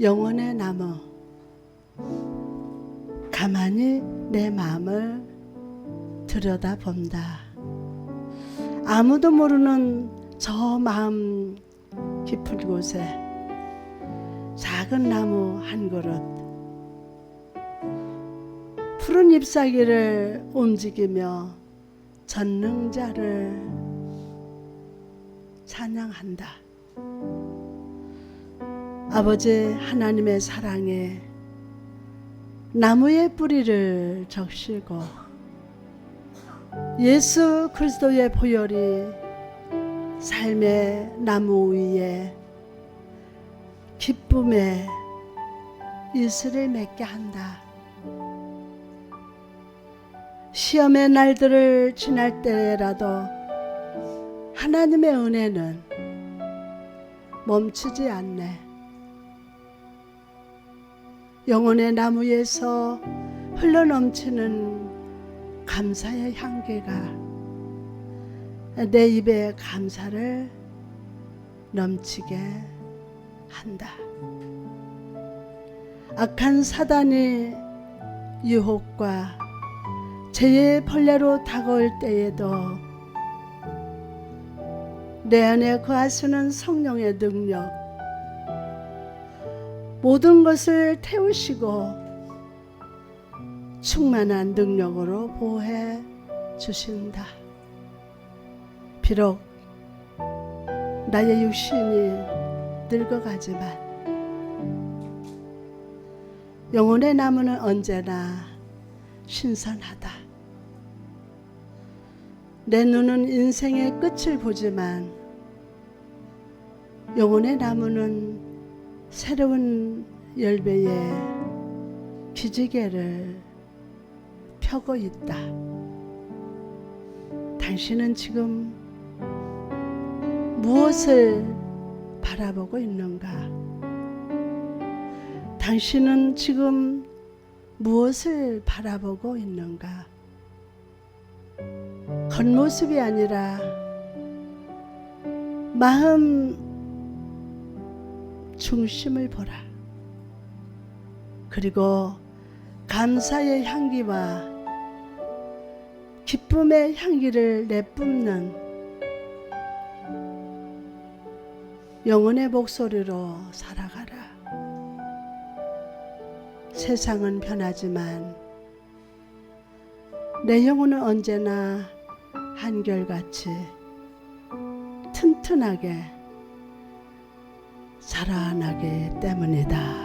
영혼의 나무 가만히 내 마음을 들여다본다. 아무도 모르는 저 마음 깊은 곳에 작은 나무 한 그릇 푸른 잎사귀를 움직이며 전능자를 찬양한다. 아버지 하나님의 사랑에 나무의 뿌리를 적시고 예수 그리스도의 보혈이 삶의 나무 위에 기쁨의 이슬을 맺게 한다. 시험의 날들을 지날 때라도 하나님의 은혜는 멈추지 않네. 영혼의 나무에서 흘러넘치는 감사의 향기가 내 입에 감사를 넘치게 한다. 악한 사단이 유혹과 죄의 벌레로 다가올 때에도 내 안에 거하시는 성령의 능력 모든 것을 태우시고 충만한 능력으로 보호해 주신다. 비록 나의 육신이 늙어가지만 영혼의 나무는 언제나 신선하다. 내 눈은 인생의 끝을 보지만 영혼의 나무는 새로운 열매의 기지개를 펴고 있다. 당신은 지금 무엇을 바라보고 있는가? 당신은 지금 무엇을 바라보고 있는가? 겉모습이 아니라 마음 중심을 보라. 그리고 감사의 향기와 기쁨의 향기를 내뿜는 영혼의 목소리로 살아가라. 세상은 변하지만 내 영혼은 언제나 한결같이 튼튼하게 자라나기 때문이다.